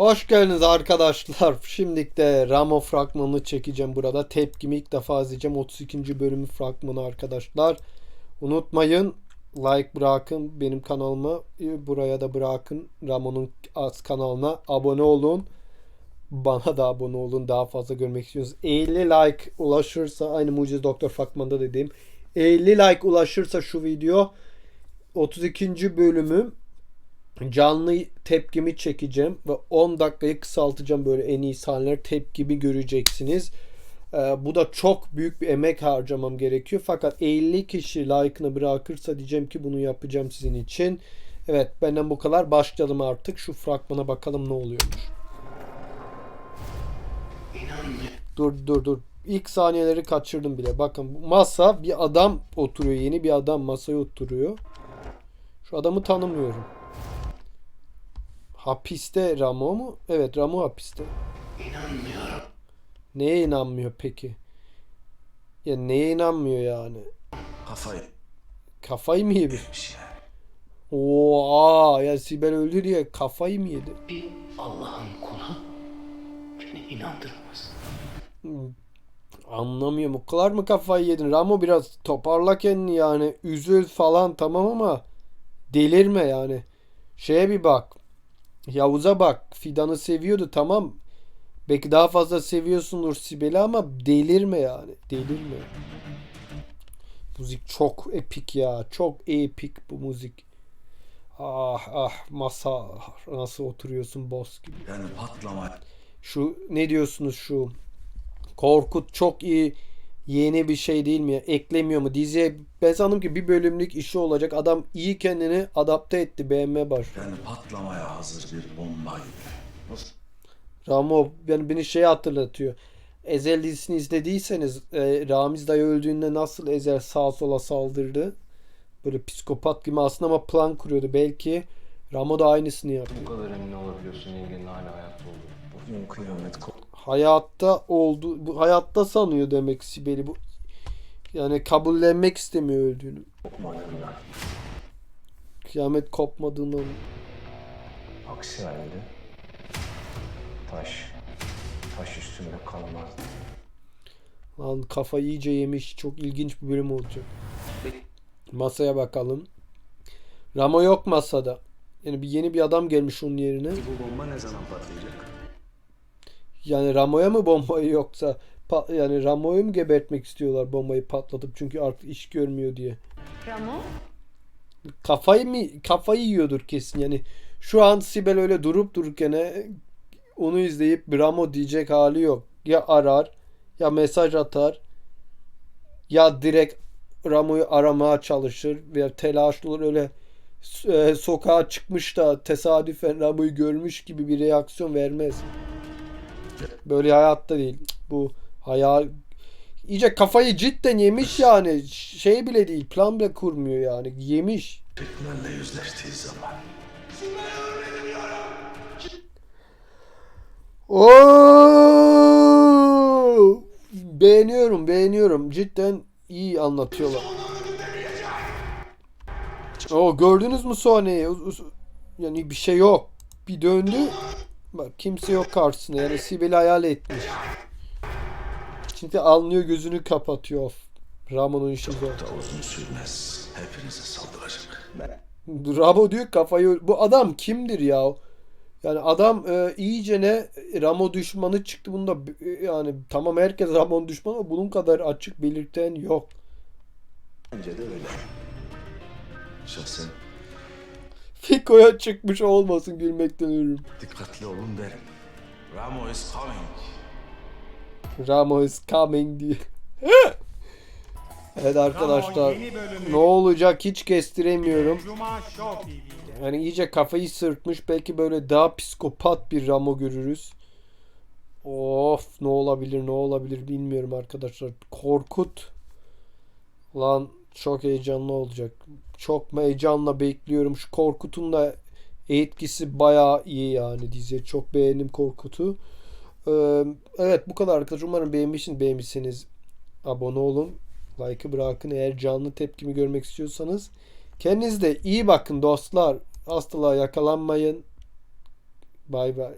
Hoş geldiniz arkadaşlar. Şimdi de Ramo fragmanını çekeceğim burada. Tepkimi ilk defa izleyeceğim. 32. bölümü fragmanı arkadaşlar. Unutmayın like bırakın benim kanalıma. Buraya da bırakın Ramo'nun kanalına. Abone olun. Bana da abone olun. Daha fazla görmek istiyorsanız. 50 like ulaşırsa aynı Mucize Doktor fragmanda dediğim 50 like ulaşırsa şu video 32. bölümü canlı tepkimi çekeceğim ve 10 dakikayı kısaltacağım böyle en iyi sahneler tepkimi göreceksiniz. Ee, bu da çok büyük bir emek harcamam gerekiyor. Fakat 50 kişi like'ını bırakırsa diyeceğim ki bunu yapacağım sizin için. Evet benden bu kadar. Başlayalım artık. Şu fragmana bakalım ne oluyormuş. Dur dur dur. İlk saniyeleri kaçırdım bile. Bakın masa bir adam oturuyor. Yeni bir adam masaya oturuyor. Şu adamı tanımıyorum. Hapiste Ramo mu? Evet Ramo hapiste. İnanmıyorum. Neye inanmıyor peki? Ya neye inanmıyor yani? Kafayı Kafayı mı yani. Oo, ya Sibel öldü diye kafayı mı yedi? Bir Allah'ın kulu beni inandıramaz. Anlamıyorum. O kadar mı kafayı yedin? Ramo biraz toparla kendini yani. Üzül falan tamam ama delirme yani. Şeye bir bak. Yavuz'a bak. Fidan'ı seviyordu tamam. Belki daha fazla seviyorsundur Sibel'i ama delirme yani. Delirme. Müzik çok epik ya. Çok epik bu müzik. Ah ah masa nasıl oturuyorsun boss gibi. Yani patlama. Şu ne diyorsunuz şu Korkut çok iyi yeni bir şey değil mi? Eklemiyor mu? Diziye ben sandım ki bir bölümlük işi olacak. Adam iyi kendini adapte etti. Beğenmeye başladı. Yani patlamaya hazır bir bomba gibi. Ramo yani beni şey hatırlatıyor. Ezel dizisini izlediyseniz e, Ramiz dayı öldüğünde nasıl Ezel sağa sola saldırdı. Böyle psikopat gibi aslında ama plan kuruyordu. Belki Ramo da aynısını yapıyor. Bu kadar emin olabiliyorsun yengenin hala hayatta olduğunu. Bugün kıyamet kop. Hayatta oldu bu hayatta sanıyor demek Sibel'i bu yani kabullenmek istemiyor öldüğünü. Kıyamet kopmadığından Aksi halde taş, taş üstünde kalmazdı. lan kafa iyice yemiş. Çok ilginç bir bölüm olacak. Masaya bakalım. Ramo yok masada. Yani bir yeni bir adam gelmiş onun yerine. Bu bomba ne zaman patlayacak? Yani Ramo'ya mı bombayı yoksa yani Ramo'yu mu gebertmek istiyorlar bombayı patlatıp çünkü artık iş görmüyor diye. Ramo? kafayı mı kafayı yiyordur kesin yani şu an Sibel öyle durup dururken e, onu izleyip Bramo diyecek hali yok ya arar ya mesaj atar ya direkt Ramo'yu aramaya çalışır veya telaşlı olur öyle e, sokağa çıkmış da tesadüfen Ramo'yu görmüş gibi bir reaksiyon vermez. Böyle hayatta değil. Bu hayal iyice kafayı cidden yemiş yani. Şey bile değil. Plan bile kurmuyor yani. Yemiş. Fitnenle yüzleştiği zaman. Oo! Beğeniyorum, beğeniyorum. Cidden iyi anlatıyorlar. O gördünüz mü uz- Yani bir şey yok. Bir döndü. Bak kimse yok karşısında. Yani Sibel'i hayal etmiş. Şimdi anlıyor gözünü kapatıyor. Ramon'un işi zor. Da uzun sürmez. Hepinize saldıracak. Ramo diyor kafayı bu adam kimdir ya? Yani adam e, iyice ne Ramo düşmanı çıktı bunda e, yani tamam herkes Ramo'nun düşmanı ama bunun kadar açık belirten yok. Bence de öyle. Şahsen Fiko'ya çıkmış olmasın gülmekten ölürüm. dikkatli olun derim. Ramo is coming. Ramo is coming diye. evet arkadaşlar ne olacak hiç kestiremiyorum. Yani iyice kafayı sırtmış. Belki böyle daha psikopat bir Ramo görürüz. Of ne olabilir ne olabilir bilmiyorum arkadaşlar. Korkut. Lan çok heyecanlı olacak. Çok heyecanla bekliyorum. Şu Korkut'un da etkisi bayağı iyi yani dizi. Çok beğendim Korkut'u. Ee, evet bu kadar arkadaşlar. Umarım beğenmişsiniz. Beğenmişseniz abone olun. Like'ı bırakın. Eğer canlı tepkimi görmek istiyorsanız. Kendinize iyi bakın dostlar. Hastalığa yakalanmayın. Bay bay.